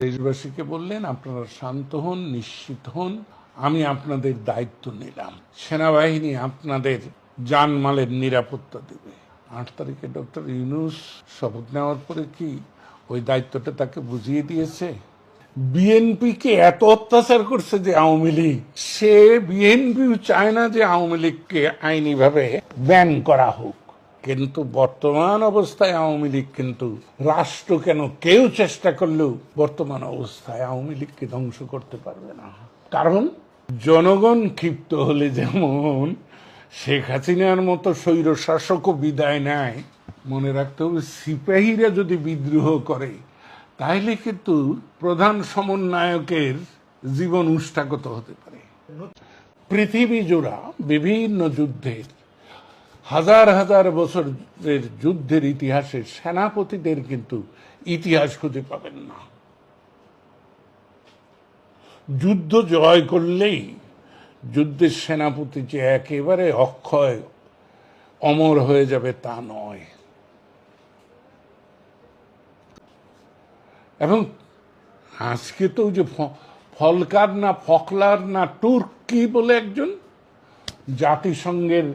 দেশবাসীকে বললেন, আপনারা শান্ত হন, নিশ্চিত হন, আমি আপনাদের দায়িত্ব নিলাম। সেনাবাহিনী আপনাদের জানমালের নিরাপত্তা দেবে। আট তারিখে ডক্টর ইউনুস শপথ নেওয়ার পরে কি ওই দায়িত্বটা তাকে বুঝিয়ে দিয়েছে? বিএনপিকে এত অত্যাচার করছে যে আওয়ামী লীগ। সে বিএনপিও চায় না যে আওয়ামী লীগকে আইনিভাবে ব্যান করা হোক। কিন্তু বর্তমান অবস্থায় আওয়ামী লীগ কিন্তু রাষ্ট্র কেন কেউ চেষ্টা করলেও বর্তমান অবস্থায় আওয়ামী লীগকে ধ্বংস করতে পারবে না। কারণ জনগণ ক্ষিপ্ত হলে যেমন শেখ হাসিনার মতো স্বৈর শাসকও বিদায় নেয়, মনে রাখতে হবে সিপাহীরা যদি বিদ্রোহ করে, তাহলে কিন্তু প্রধান সমন্বয়কের জীবন উষ্ঠাগত হতে পারে। পৃথিবী জোড়া বিভিন্ন যুদ্ধের হাজার হাজার বছরের যুদ্ধের ইতিহাসে সেনাপতিদের কিন্তু ইতিহাস খুঁজে পাবেন না। যুদ্ধ জয় করলেই যুদ্ধের সেনাপতি যে একেবারে অক্ষয়, অমর হয়ে যাবে তা নয়। এবং আজকে তো যে ফলকার না ফকলার না তুর্কি বলে একজন জাতিসংঘের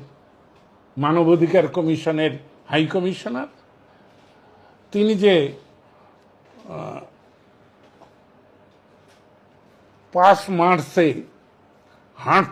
মানবাধিকার কমিশনের হাই কমিশনার। তিনি যে পাঁচ মার্চে হার্ট